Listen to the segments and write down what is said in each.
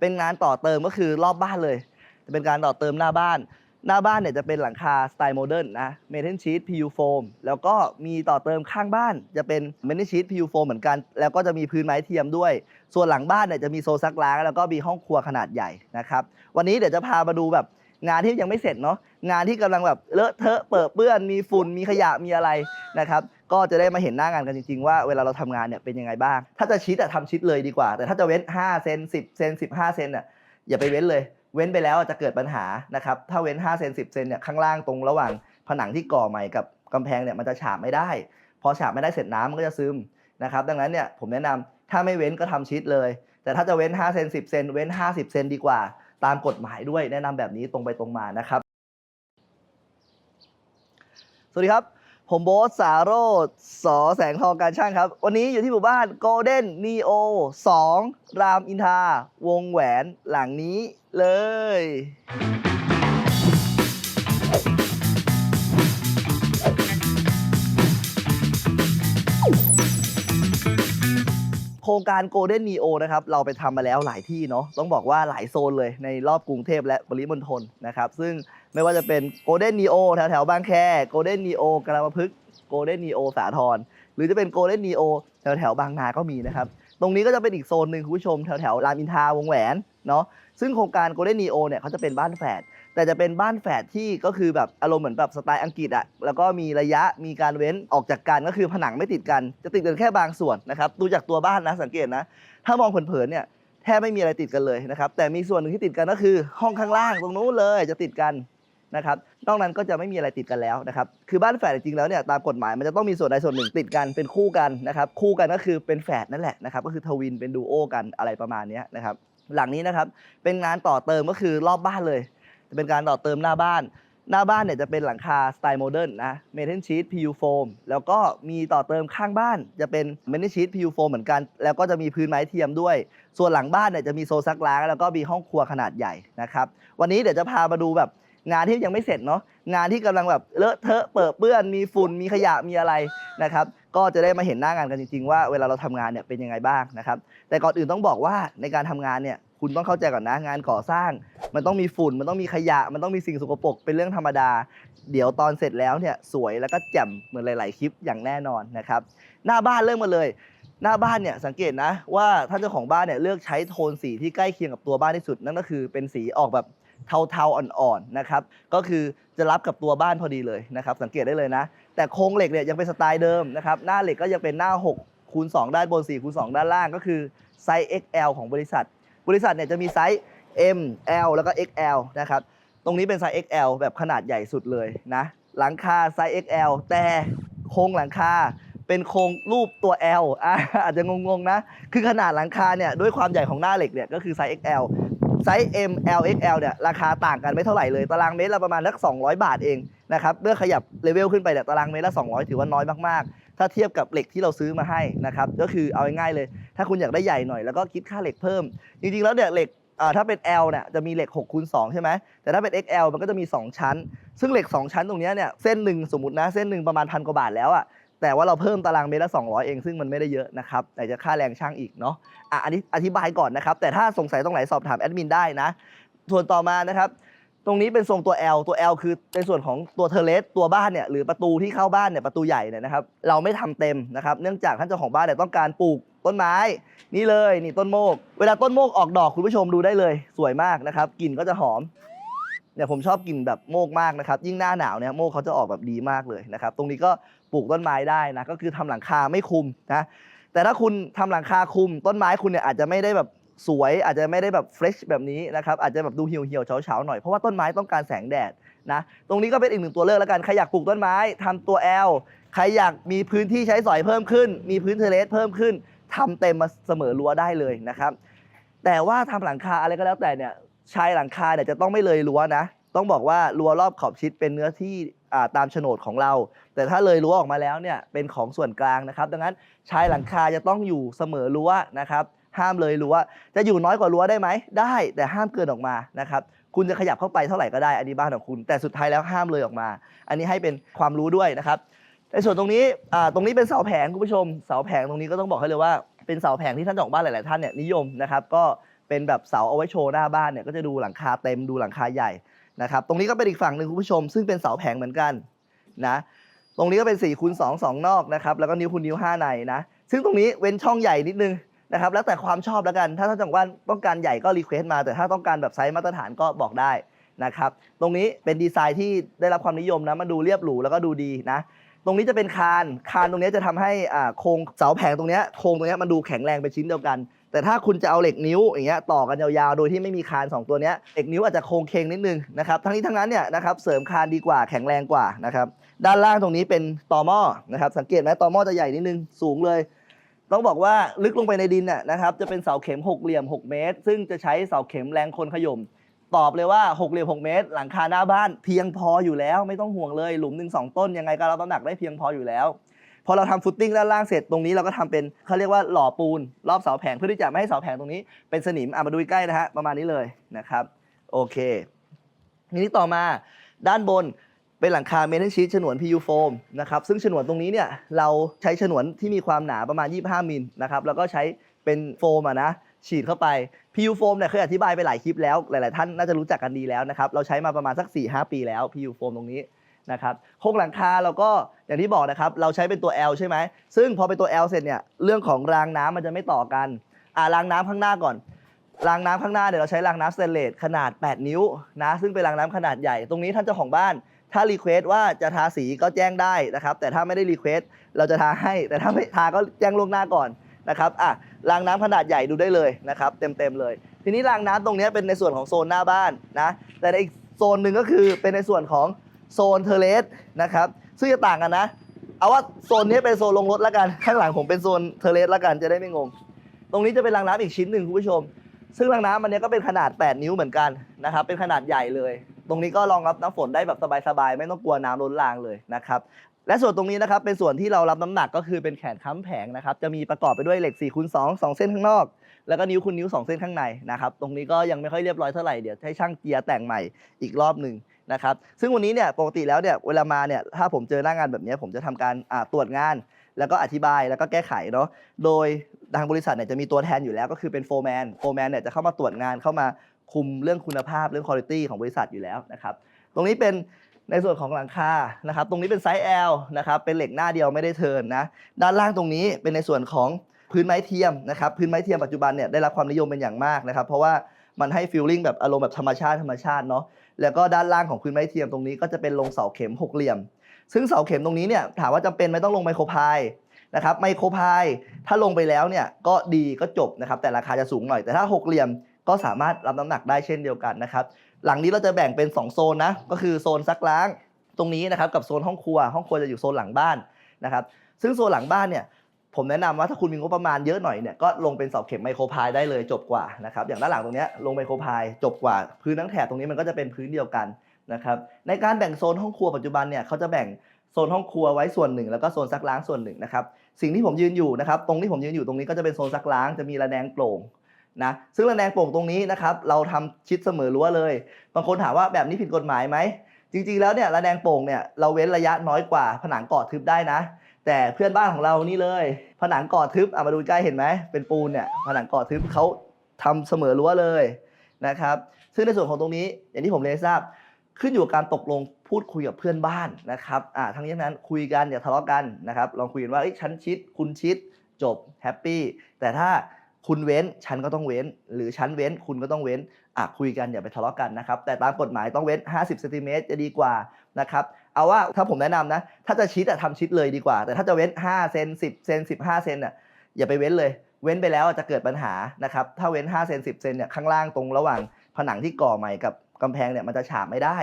เป็นงานต่อเติมก็คือรอบบ้านเลย จะเป็นการต่อเติมหน้าบ้าน หน้าบ้านเนี่ยจะเป็นหลังคาสไตล์โมเดิร์นนะเมทัลชีต PU โฟมแล้วก็มีต่อเติมข้างบ้าน จะเป็นเมทัลชีต PU โฟมเหมือนกัน แล้วก็จะมีพื้นไม้เทียมด้วย ส่วนหลังบ้านเนี่ยจะมีโซซักล้างแล้วก็มีห้องครัวขนาดใหญ่นะครับ วันนี้เดี๋ยวจะพามาดูแบบ งานที่ยังไม่เสร็จเนาะงานที่กำลังแบบเลอะเทอะเปิดเปื้อนมีฝุ่นมีขยะมีอะไรนะครับก็จะได้มาเห็นหน้างานกันจริง ๆ ว่าเวลาเราทำงานเนี่ยเป็นยังไงบ้าง ถ้าจะชิดอะทำชิดเลยดีกว่า แต่ถ้าจะเว้น5เซน10เซน15เซนอะอย่าไปเว้นเลย เว้นไปแล้วจะเกิดปัญหานะครับถ้าเว้น5เซน10เซนเนี่ยข้างล่างตรงระหว่างผนังที่ก่อใหม่กับกำแพงเนี่ยมันจะฉาบไม่ได้ พอฉาบไม่ได้เสร็จน้ำมันก็จะซึมนะครับดังนั้นเนี่ยผมแนะนำถ้าไม่เว้นก็ทำชิดเลย แต่ถ้าจะเว้น5เซน10เซนเว้น 50เซนดีกว่า ตามกฎหมายด้วยแนะนำแบบนี้ตรงไปตรงมานะครับ สวัสดีครับ ผมโบ๊ทสาโรธสอแสงทองการช่างครับ วันนี้อยู่ที่หมู่บ้าน Golden Neo 2รามอินทราวงแหวนหลังนี้เลย รงการ Golden Neo นะครับเราไปทำมาแล้วหลายที่เนาะต้องบอกว่าหลายโซนเลยในรอบกรุงเทพและปริมณฑลนะครับซึ่งไม่ว่าจะเป็น Golden Neo แถวแถวบางแค Golden Neo กระพึกษ์ Golden Neo สาทรหรือจะเป็น Golden Neo แถวแถวบางนาก็มีนะครับตรงนี้ก็จะเป็นอีกโซนหนึ่งคุณผู้ชมแถวแถวรามอินทราวงแหวนเนาะซึ่งโครงการ Golden Neo เนี่ยเขาจะเป็นบ้านแฝด แต่จะเป็นบ้านแฝดที่ก็คือแบบอารมณ์เหมือนแบบสไตล์อังกฤษอะแล้วก็มีระยะมีการเว้นออกจากกันก็คือผนังไม่ติดกัน จะติดกันแค่บางส่วนนะครับดูจากตัวบ้านนะสังเกตนะ ถ้ามองเผินๆเนี่ยแทบไม่มีอะไรติดกันเลยนะครับแต่มีส่วนหนึ่งที่ติดกันก็คือ ห้องข้างล่างตรงนู้นเลยจะติดกันนะครับนอกนั้นก็จะไม่มีอะไรติดกันแล้วนะครับ คือบ้านแฝดจริงๆแล้วเนี่ยตามกฎหมายมันจะต้องมีส่วนใดส่วนหนึ่งติดกันเป็นคู่กันนะครับ คู่กันก็คือเป็นแฝดนั่นแหละนะครับ ก็คือทวินเป็นดูโอกันอะไรประมาณนี้นะครับ หลังนี้นะครับเป็นงานต่อเติมก็คือรอบบ้านเลย จะเป็นการต่อเติมหน้าบ้าน หน้าบ้านเนี่ยจะเป็นหลังคาสไตล์โมเดิร์นนะเมทัลชีต PU โฟมแล้วก็มีต่อเติมข้างบ้าน จะเป็นเมทัลชีต PU โฟมเหมือนกัน แล้วก็จะมีพื้นไม้เทียมด้วย ส่วนหลังบ้านเนี่ยจะมีโซนซักล้าง แล้วก็มีห้องครัวขนาดใหญ่นะครับวันนี้เดี๋ยวจะพามาดูแบบงานที่ยังไม่เสร็จเนาะงานที่กำลังแบบเลอะเทอะเปิดเปื้อนมีฝุ่นมีขยะมีอะไรนะครับก็จะได้มาเห็นหน้างานกันจริง ๆ ว่าเวลาเราทำงานเนี่ยเป็นยังไงบ้างนะครับแต่ก่อนอื่นต้องบอกว่าในการทำงานเนี่ย คุณต้องเข้าใจก่อนนะงานก่อสร้าง มันต้องมีฝุ่นมันต้องมีขยะ มันต้องมีสิ่งสกปรกเป็นเรื่องธรรมดา เดี๋ยวตอนเสร็จแล้วเนี่ยสวยแล้วก็แจ่มเหมือนหลาย ๆ คลิปอย่างแน่นอนนะครับหน้าบ้านเริ่มมาเลย หน้าบ้านเนี่ยสังเกตนะว่าท่านเจ้าของบ้านเนี่ยเลือกใช้โทนสีที่ใกล้เคียงกับตัวบ้านที่สุดนั่นก็คือเป็นสีออกแบบเทาๆอ่อนๆนะครับก็คือจะรับกับตัวบ้านพอดีเลยนะครับสังเกตได้เลยนะ แต่โครงเหล็กเนี่ยยังเป็นสไตล์เดิมนะครับหน้าเหล็กก็ยังเป็นหน้า 6คูณ2ด้านบน4คูณ2ด้านล่างก็คือไซส์ XL ของบริษัท บริษัทเนี่ยจะมีไซส์ M L แล้วก็ XL นะครับ ตรงนี้เป็นไซส์ XL แบบขนาดใหญ่สุดเลยนะ หลังคาไซส์ XL แต่โครงหลังคาเป็นโครงรูปตัว L อะอาจจะงงๆนะ คือขนาดหลังคาเนี่ยด้วยความใหญ่ของหน้าเหล็กเนี่ยก็คือไซส์ XL ไซส์ M L XL เนี่ยราคาต่างกันไม่เท่าไหร่เลย ตารางเมตรละประมาณสัก200 บาทเองนะครับ เมื่อขยับเลเวลขึ้นไปเนี่ยตารางเมตรละ200 ถือว่าน้อยมากๆ ถ้าเทียบกับเหล็กที่เราซื้อมาให้นะครับ ก็คือเอาง่ายๆเลย ถ้าคุณอยากได้ใหญ่หน่อยแล้วก็คิดค่าเหล็กเพิ่ม จริงๆ แล้วเนี่ยเหล็กถ้าเป็น L เนี่ยจะมีเหล็ก6คูณ2ใช่ไหมแต่ถ้าเป็น XL มันก็จะมี 2 ชั้น ซึ่งเหล็ก 2 ชั้นตรงนี้เนี่ยเส้นหนึ่งสมมตินะเส้นหนึ่งประมาณพันกว่าบาทแล้วอะแต่ว่าเราเพิ่มตารางเมตรละ 200 เอง ซึ่งมันไม่ได้เยอะนะครับแต่จะค่าแรงช่างอีกเนาะอะอันนี้อธิบายก่อนนะครับ แต่ถ้าสงสัยตรงไหนสอบถามแอดมินได้นะ ส่วนต่อมานะครับ ตรงนี้เป็นทรงตัว L ตัว L คือในส่วนของตัวเทเลสตัวบ้านเนี่ยหรือประตูที่เข้าบ้านเนี่ยประตูใหญ่เนี่ยนะครับเราไม่ทำเต็มนะครับเนื่องจากท่านเจ้าของบ้านเนี่ยต้องการปลูก ต้นไม้ นี่เลยนี่ต้นโมก เวลาต้นโมกออกดอกคุณผู้ชมดูได้เลย สวยมากนะครับกลิ่นก็จะหอมเนี่ยผมชอบกลิ่นแบบโมกมากนะครับ ยิ่งหน้าหนาวเนี่ยโมกเขาจะออกแบบดีมากเลยนะครับ ตรงนี้ก็ปลูกต้นไม้ได้นะ ก็คือทำหลังคาไม่คุมนะ แต่ถ้าคุณทำหลังคาคุม ต้นไม้คุณเนี่ยอาจจะไม่ได้แบบสวย อาจจะไม่ได้แบบเฟรชแบบนี้นะครับ อาจจะแบบดูเหี่ยวเหี่ยวๆเฉาๆหน่อยเพราะว่าต้นไม้ต้องการแสงแดดนะ ตรงนี้ก็เป็นอีกหนึ่งตัวเลือกแล้วกันใครอยากปลูกต้นไม้ทำตัว L ใครอยากมีพื้นที่ใช้สอยเพิ่มขึ้น มีพื้นเทเลสเพิ่มขึ้น ทำเต็มมาเสมอรั้วได้เลยนะครับ แต่ว่าทำหลังคาอะไรก็แล้วแต่เนี่ยชายหลังคาเนี่ยจะต้องไม่เลยรั้วนะ ต้องบอกว่ารั้วรอบขอบชิดเป็นเนื้อที่ตามโฉนดของเรา แต่ถ้าเลยรั้วออกมาแล้วเนี่ยเป็นของส่วนกลางนะครับ ดังนั้นชายหลังคาจะต้องอยู่เสมอรั้วนะครับ ห้ามเลยรั้วจะอยู่น้อยกว่ารั้วได้ไหมได้ แต่ห้ามเกินออกมานะครับคุณจะขยับเข้าไปเท่าไหร่ก็ได้อันนี้บ้านของคุณ แต่สุดท้ายแล้วห้ามเลยออกมา อันนี้ให้เป็นความรู้ด้วยนะครับ ในส่วนตรงนี้อ่าตรงนี้เป็นเสาแผงคุณผู้ชม เสาแผงตรงนี้ก็ต้องบอกให้เลยว่าเป็นเสาแผงที่ท่านเจ้าของบ้านหลาย ๆ ท่านเนี่ยนิยมนะครับ ก็เป็นแบบเสาเอาไว้โชว์หน้าบ้านเนี่ยก็จะดูหลังคาเต็มดูหลังคาใหญ่นะครับ ตรงนี้ก็เป็นอีกฝั่งหนึ่งคุณผู้ชม ซึ่งเป็นเสาแผงเหมือนกันนะ ตรงนี้ก็เป็น4คูณ2 2นอกนะครับ แล้วก็นิ้วคูณนิ้ว5ในนะ ซึ่งตรงนี้เว้นช่องใหญ่นิดนึงนะครับ แล้วแต่ความชอบแล้วกัน ถ้าท่านจังว่าต้องการใหญ่ก็รีเควสต์มา แต่ถ้าต้องการแบบไซส์มาตรฐานก็บอกได้นะครับ ตรงนี้เป็นดีไซน์ที่ได้รับความนิยมนะ มันดูเรียบหรูแล้วก็ดูดีนะ ตรงนี้จะเป็นคานคานตรงนี้จะทำให้อ่าโครงเสาแผงตรงเนี้ยโครงตรงเนี้ยมันดูแข็งแรงเป็นชิ้นเดียวกัน แต่ถ้าคุณจะเอาเหล็กนิ้วอย่างเงี้ยต่อกันยาวๆ โดยที่ไม่มีคาน 2 ตัวเนี้ยเหล็กนิ้วอาจจะโครงเคงนิดนึงนะครับทั้งนี้ทั้งนั้นเนี่ยนะครับเสริมคานดีกว่าแข็งแรงกว่านะครับด้านล่างตรงนี้เป็นตอหม้อนะครับสังเกตไหมตอหม้อจะใหญ่นิดนึงสูงเลยต้องบอกว่าลึกลงไปในดินน่ะนะครับจะเป็นเสาเข็มหกเหลี่ยม 6 เมตร ซึ่งจะใช้เสาเข็มแรงคนขย่ม ตอบเลยว่า6เหลี่ยม6เมตร หลังคาหน้าบ้านเพียงพออยู่แล้ว ไม่ต้องห่วงเลยหลุมหนึ่งสองต้นยังไงก็รับน้ำหนักได้เพียงพออยู่แล้วพอเราทำฟุตติ้งด้านล่างเสร็จตรงนี้เราก็ทำเป็นเขาเรียกว่าหล่อปูน รอบเสาแผงเพื่อที่จะไม่ให้เสาแผงตรงนี้เป็นสนิมอะมาดูใกล้นะฮะประมาณนี้เลยนะครับโอเคทีนี้ต่อมาด้านบนเป็นหลังคาเมทัลชีตฉนวน PU โฟมนะครับซึ่งฉนวนตรงนี้เนี่ยเราใช้ฉนวนที่มีความหนาประมาณ 25 มิลนะครับแล้วก็ใช้เป็นโฟมอะนะ ฉีดเข้าไป PU โฟมเนี่ยเคยอธิบายไปหลายคลิปแล้ว หลาย ๆ ท่านน่าจะรู้จักกันดีแล้วนะครับเราใช้มาประมาณสัก 4-5 ปีแล้ว PU โฟมตรงนี้นะครับโครงหลังคาเราก็อย่างที่บอกนะครับเราใช้เป็นตัว L ใช่ไหมซึ่งพอเป็นตัว L เสร็จเนี่ยเรื่องของรางน้ำมันจะไม่ต่อกันอ่ารางน้ำข้างหน้าก่อน รางน้ำข้างหน้าเดี๋ยวเราใช้รางน้ำสเตนเลสขนาด 8 นิ้วนะซึ่งเป็นรางน้ำขนาดใหญ่ ตรงนี้ท่านเจ้าของบ้าน ถ้ารีเควสว่าจะทาสีก็แจ้งได้นะครับแต่ถ้าไม่ได้รีเควสเราจะทาให้ แต่ถ้าไม่ทาก็แจ้งล่วงหน้าก่อนนะครับอะ รางน้ำขนาดใหญ่ดูได้เลยนะครับเต็มๆเลย ทีนี้รางน้ำตรงนี้เป็นในส่วนของโซนหน้าบ้านนะแต่ในอีกโซนหนึ่งก็คือเป็นในส่วนของโซนเทเลสนะครับซึ่งจะต่างกันนะ เอาว่าโซนนี้เป็นโซนลงรถแล้วกันข้างหลังผมเป็นโซนเทเลสแล้วกันจะได้ไม่งง ตรงนี้จะเป็นรางน้ำอีกชิ้นหนึ่งคุณผู้ชม ซึ่งรางน้ำมันเนี้ยก็เป็นขนาด 8 นิ้วเหมือนกันนะครับเป็นขนาดใหญ่เลย ตรงนี้ก็รองรับน้ำฝนได้แบบสบายๆไม่ต้องกลัวน้ำล้นรางเลยนะครับ และส่วนตรงนี้นะครับเป็นส่วนที่เรารับน้ำหนักก็คือเป็นแขนค้ำแผงนะครับจะมีประกอบไปด้วยเหล็ก4คูณ2 2เส้นข้างนอก แล้วก็นิ้วคูณนิ้ว 2 เส้นข้างในนะครับตรงนี้ก็ยังไม่ค่อยเรียบร้อยเท่าไหร่เดี๋ยวให้ช่างเจียร์แต่งใหม่อีกรอบหนึ่งนะครับซึ่งวันนี้เนี่ยปกติแล้วเนี่ยเวลามาเนี่ยถ้าผมเจอหน้างานแบบนี้ผมจะทำการอ่าตรวจงาน แล้วก็อธิบายแล้วก็แก้ไขเนาะโดยทางบริษัทเนี่ยจะมีตัวแทนอยู่แล้วก็คือเป็นโฟร์แมนโฟร์แมนเนี่ยจะเข้ามาตรวจงานเข้ามาคุมเรื่องคุณภาพเรื่องคุณภาพของบริษัทอยู่แล้วนะครับตรงนี้เป็น ในส่วนของหลังคานะครับตรงนี้เป็นไซส์ L นะครับเป็นเหล็กหน้าเดียวไม่ได้เทินนะด้านล่างตรงนี้เป็นในส่วนของพื้นไม้เทียมนะครับพื้นไม้เทียมปัจจุบันเนี่ยได้รับความนิยมเป็นอย่างมากนะครับเพราะว่ามันให้ฟีลลิ่งแบบอารมณ์แบบธรรมชาติธรรมชาติเนาะแล้วก็ด้านล่างของพื้นไม้เทียมตรงนี้ก็จะเป็นลงเสาเข็มหกเหลี่ยม ซึ่งเสาเข็มตรงนี้เนี่ยถามว่าจำเป็นไหมต้องลงไมโครพายนะครับไมโครพายถ้าลงไปแล้วเนี่ยก็ดีก็จบนะครับแต่ราคาจะสูงหน่อยแต่ถ้าหกเหลี่ยมก็สามารถรับน้ำหนักได้เช่นเดียวกันนะครับ หลังนี้เราจะแบ่งเป็น 2 โซนนะ ก็คือโซนซักล้างตรงนี้นะครับกับโซนห้องครัว ห้องครัวจะอยู่โซนหลังบ้านนะครับ ซึ่งโซนหลังบ้านเนี่ยผมแนะนำว่าถ้าคุณมีงบประมาณเยอะหน่อยเนี่ยก็ลงเป็นเสาเข็มไมโครพายได้เลยจบกว่านะครับอย่างด้านหลังตรงนี้ลงไมโครพายจบกว่า พื้นทั้งแถบตรงนี้มันก็จะเป็นพื้นเดียวกันนะครับในการแบ่งโซนห้องครัวปัจจุบันเนี่ยเขาจะแบ่งโซนห้องครัวไว้ส่วนหนึ่ง แล้วก็โซนซักล้างส่วนหนึ่งนะครับสิ่งที่ผมยืนอยู่นะครับตรงที่ผมยืนอยู่ตรงนี้ก็จะเป็นโซนซักล้างจะมีระแนงโปร่ง นะซึ่งระแนงโป่งตรงนี้นะครับเราทำชิดเสมอรั้วเลย บางคนถามว่าแบบนี้ผิดกฎหมายไหมจริงๆแล้วเนี่ยระแนงโป่งเนี่ยเราเว้นระยะน้อยกว่าผนังก่อทึบได้นะ แต่เพื่อนบ้านของเรานี่เลย ผนังก่อทึบเอะมาดูใกล้เห็นไหมเป็นปูนเนี่ยผนังก่อทึบเขาทำเสมอรั้วเลยนะครับซึ่งในส่วนของตรงนี้อย่างที่ผมเรียนทราบ ขึ้นอยู่กับการตกลงพูดคุยกับเพื่อนบ้านนะครับอ่าทั้งนี้ทั้นั้นคุยกันอย่าทะเลาะกันนะครับลองคุยกันว่าเอ้ฉันชิดคุณชิดจบแฮปปี้แต่ถ้า คุณเว้นฉันก็ต้องเว้น หรือฉันเว้นคุณก็ต้องเว้นอะคุยกันอย่าไปทะเลาะกันนะครับ แต่ตามกฎหมายต้องเว้น 50เซนติเมตรจะดีกว่านะครับเอาว่าถ้าผมแนะนำนะ ถ้าจะชิดอะทำชิดเลยดีกว่า แต่ถ้าจะเว้น5เซน10เซน15เซนอะอย่าไปเว้นเลย เว้นไปแล้วจะเกิดปัญหานะครับถ้าเว้น5เซน10เซนเนี่ยข้างล่างตรงระหว่างผนังที่ก่อใหม่กับกำแพงเนี่ยมันจะฉาบไม่ได้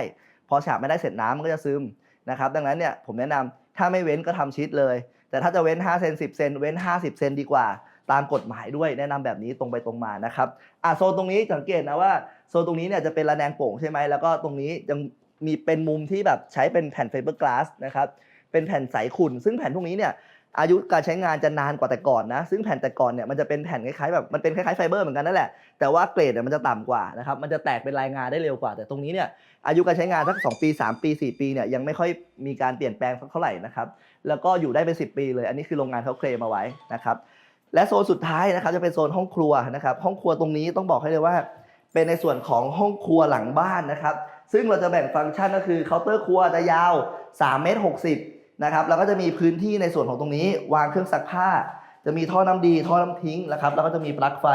พอฉาบไม่ได้เสร็จน้ำมันก็จะซึมนะครับดังนั้นเนี่ยผมแนะนำถ้าไม่เว้นก็ทำชิดเลย แต่ถ้าจะเว้น5เซน10เซนเว้น 50เซนดีกว่า ตามกฎหมายด้วยแนะนำแบบนี้ตรงไปตรงมานะครับอะโซนตรงนี้สังเกตนะว่าโซนตรงนี้เนี่ยจะเป็นระแนงโป่งใช่ไหมแล้วก็ตรงนี้ยังมีเป็นมุมที่แบบใช้เป็นแผ่นไฟเบอร์กลาสนะครับเป็นแผ่นใสขุ่นซึ่งแผ่นพวกนี้เนี่ยอายุการใช้งานจะนานกว่าแต่ก่อนนะ ซึ่งแผ่นแต่ก่อนเนี่ยมันจะเป็นแผ่นคล้ายๆแบบมันเป็นคล้ายๆไฟเบอร์เหมือนกันนั่นแหละ แต่ว่าเกรดเนี่ยมันจะต่ำกว่านะครับมันจะแตกเป็นรายงานได้เร็วกว่า แต่ตรงนี้เนี่ยอายุการใช้งานสัก 2 ปี 3 ปี 4 ปีเนี่ยยังไม่ค่อยมีการเปลี่ยนแปลงสักเท่าไหร่นะครับแล้วก็อยู่ได้เป็น 10 ปีเลย อันนี้คือโรงงานเขาเคลมมาไว้นะครับ และโซนสุดท้ายนะครับจะเป็นโซนห้องครัวนะครับห้องครัวตรงนี้ต้องบอกให้เลยว่า เป็นในส่วนของห้องครัวหลังบ้านนะครับ ซึ่งเราจะแบ่งฟังก์ชันก็คือเคาน์เตอร์ครัวจะยาว3เมตร60นะครับแล้วก็จะมีพื้นที่ในส่วนของตรงนี้ วางเครื่องซักผ้า จะมีท่อน้ำดีท่อน้ำทิ้งนะครับแล้วก็จะมีปลั๊กไฟ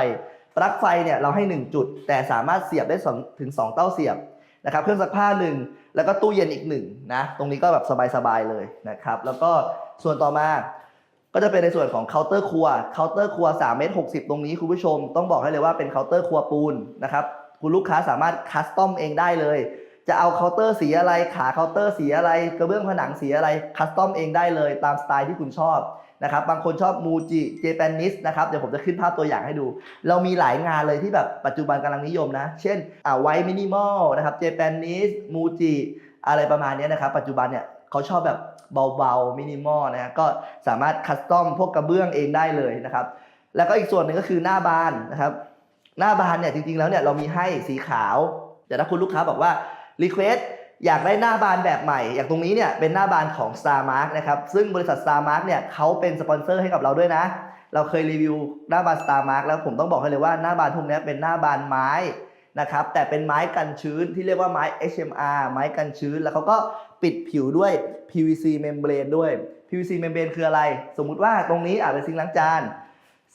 ปลั๊กไฟเนี่ยเราให้ 1 จุด แต่สามารถเสียบได้สองถึง 2 เต้าเสียบนะครับเครื่องซักผ้า1แล้วก็ตู้เย็นอีก1นะตรงนี้ก็แบบสบายๆเลยนะครับแล้วก็ส่วนต่อมา ก็จะเป็นในส่วนของเคาน์เตอร์ครัวเคาน์เตอร์ครัว3เมตร60 ตรงนี้คุณผู้ชม ต้องบอกให้เลยว่าเป็นเคาน์เตอร์ครัวปูนนะครับคุณลูกค้าสามารถคัสตอมเองได้เลย จะเอาเคาน์เตอร์สีอะไรขาเคาน์เตอร์สีอะไรกระเบื้องผนังสีอะไรคัสตอมเองได้เลยตามสไตล์ที่คุณชอบนะครับบางคนชอบมูจิเจแปนนิสนะครับเดี๋ยวผมจะขึ้นภาพตัวอย่างให้ดู เรามีหลายงานเลยที่แบบปัจจุบันกำลังนิยมนะ เช่นอ่าไวมินิมอลนะครับเจแปนนิสมูจิอะไรประมาณนี้นะครับ ปัจจุบันเนี่ย เขาชอบแบบเบาๆมินิมอลนะฮะก็สามารถคัสตอมพวกกระเบื้องเองได้เลยนะครับ แล้วก็อีกส่วนหนึ่งก็คือหน้าบานนะครับ หน้าบานเนี่ยจริงๆแล้วเนี่ยเรามีให้สีขาว แต่ถ้าคุณลูกค้าบอกว่ารีเควสอยากได้หน้าบานแบบใหม่ อย่างตรงนี้เนี่ยเป็นหน้าบานของ Star Mark นะครับ ซึ่งบริษัท Star Mark เนี่ยเขาเป็นสปอนเซอร์ให้กับเราด้วยนะ เราเคยรีวิวหน้าบาน Star Mark แล้วผมต้องบอกให้เลยว่าหน้าบานพวกเนี้ยเป็นหน้าบานไม้นะครับ แต่เป็นไม้กันชื้นที่เรียกว่าไม้ HMR ไม้กันชื้น แล้วเขาก็ ปิดผิวด้วย PVC membrane ด้วย PVC membrane คืออะไร สมมุติว่าตรงนี้อาจเป็นซิงล้างจาน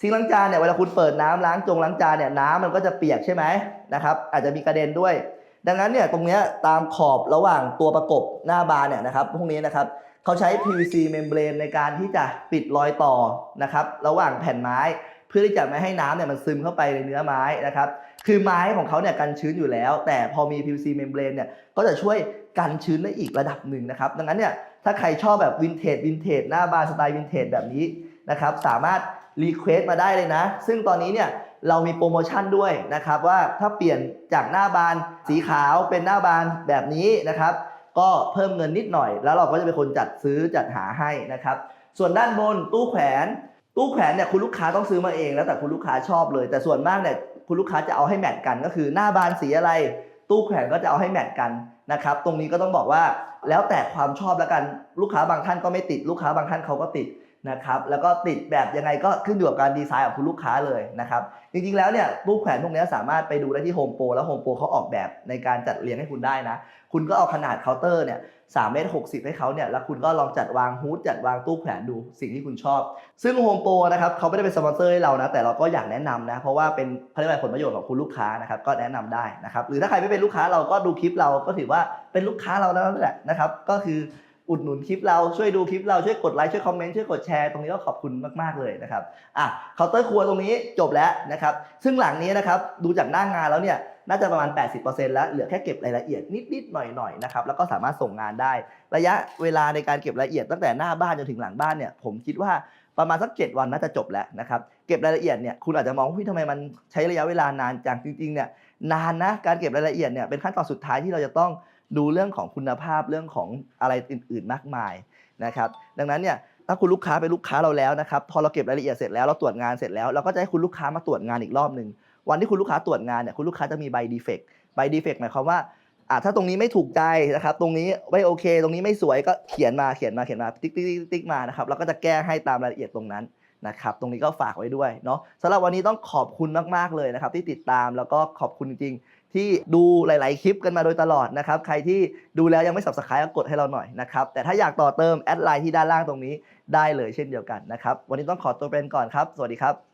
ซิงล้างจานเนี่ยเวลาคุณเปิดน้ำล้างจงล้างจานเนี่ยน้ำมันก็จะเปียกใช่ไหมนะครับอาจจะมีกระเด็นด้วย ดังนั้นเนี่ยตรงนี้ตามขอบระหว่างตัวประกบหน้าบานเนี่ยนะครับพวกนี้นะครับเขาใช้ PVC membrane ในการที่จะปิดรอยต่อนะครับระหว่างแผ่นไม้ เพื่อที่จะไม่ให้น้ำเนี่ยมันซึมเข้าไปในเนื้อไม้นะครับคือไม้ของเขาเนี่ยกันชื้นอยู่แล้ว แต่พอมี PVC membrane เนี่ยก็จะช่วย กันชื้นได้อีกระดับหนึ่งนะครับ ดังนั้นเนี่ยถ้าใครชอบแบบวินเทจวินเทจหน้าบานสไตล์วินเทจแบบนี้นะครับสามารถรีเควสมาได้เลยนะ ซึ่งตอนนี้เนี่ยเรามีโปรโมชั่นด้วยนะครับว่าถ้าเปลี่ยนจากหน้าบานสีขาวเป็นหน้าบานแบบนี้นะครับ ก็เพิ่มเงินนิดหน่อย แล้วเราก็จะเป็นคนจัดซื้อจัดหาให้นะครับ ส่วนด้านบนตู้แขวน ตู้แขวนเนี่ยคุณลูกค้าต้องซื้อมาเอง แล้วแต่คุณลูกค้าชอบเลย แต่ส่วนมากเนี่ยคุณลูกค้าจะเอาให้แมทกันก็คือหน้าบานสีอะไร ตู้แขวนก็จะเอาให้แมทกันนะครับ ตรงนี้ก็ต้องบอกว่าแล้วแต่ความชอบแล้วกันลูกค้าบางท่านก็ไม่ติด ลูกค้าบางท่านเขาก็ติด นะครับแล้วก็ติดแบบยังไงก็ขึ้นอยู่กับการดีไซน์ของคุณลูกค้าเลยนะครับจริงๆแล้วเนี่ยตู้แขวนพวกนี้สามารถไปดูได้ที่โฮมโปรแล้วโฮมโปรเขาออกแบบในการจัดเรียงให้คุณได้นะ คุณก็เอาขนาดเคาน์เตอร์เนี่ยสามเมตรหกสิบให้เขาเนี่ยแล้วคุณก็ลองจัดวางฮูดจัดวางตู้แขวนดูสิ่งที่คุณชอบ ซึ่งโฮมโปรนะครับเขาไม่ได้เป็นสปอนเซอร์ให้เรานะแต่เราก็อยากแนะนำนะเพราะว่าเป็นเขาเรียกว่าผลประโยชน์ของคุณลูกค้านะครับก็แนะนำได้นะครับหรือถ้าใครไม่เป็นลูกค้าเราก็ดูคลิปเราก็ถือว่าเป็นลูกค้าเราแล้วนั่นแหละนะครับก็คือ อุดหนุนคลิปเราช่วยดูคลิปเราช่วยกดไลค์ช่วยคอมเมนต์ช่วยกดแชร์ตรงนี้ก็ขอบคุณมากๆเลยนะครับอะเคาน์เตอร์ครัวตรงนี้จบแล้วนะครับซึ่งหลังนี้นะครับดูจากหน้างานแล้วเนี่ยน่าจะประมาณ 80%แล้ว เหลือแค่เก็บรายละเอียดนิดๆหน่อยๆนะครับ แล้วก็สามารถส่งงานได้ ระยะเวลาในการเก็บรายละเอียดตั้งแต่หน้าบ้านจนถึงหลังบ้านเนี่ย ผมคิดว่าประมาณสัก 7 วันน่าจะจบแล้วนะครับ เก็บรายละเอียดเนี่ย คุณอาจจะมองว่าทำไมมันใช้ระยะเวลานานจัง จริงๆเนี่ย นานนะ การเก็บรายละเอียดเนี่ย เป็นขั้นตอนสุดท้ายที่เราจะต้อง ดูเรื่องของคุณภาพเรื่องของอะไรอื่น ๆ มากมายนะครับ ดังนั้นเนี่ยถ้าคุณลูกค้าเป็นลูกค้าเราแล้วนะครับพอเราเก็บรายละเอียดเสร็จแล้วเราตรวจงานเสร็จแล้วเราก็จะให้คุณลูกค้ามาตรวจงานอีกรอบหนึ่งวันที่คุณลูกค้าตรวจงานเนี่ยคุณลูกค้าจะมีใบดีเฟกต์ใบดีเฟกต์หมายความว่าอ่าถ้าตรงนี้ไม่ถูกใจนะครับ ตรงนี้ไม่โอเค ตรงนี้ไม่สวยก็เขียนมาเขียนมาเขียนมาติ๊กติ๊กติ๊กมานะครับเราก็จะแก้ให้ตามรายละเอียดตรงนั้นนะครับ ตรงนี้ก็ฝากไว้ด้วยเนาะสำหรับวันนี้ต้องขอบคุณมากๆเลยนะครับ ที่ติดตามแล้วก็ขอบคุณจริงๆ ที่ดูหลาย ๆ คลิปกันมาโดยตลอดนะครับใครที่ดูแล้วยังไม่ subscribe ก็กดให้เราหน่อยนะครับแต่ถ้าอยากต่อเติมแอดไลน์ที่ด้านล่างตรงนี้ได้เลยเช่นเดียวกันนะครับวันนี้ต้องขอตัวเป็นก่อนครับ สวัสดีครับ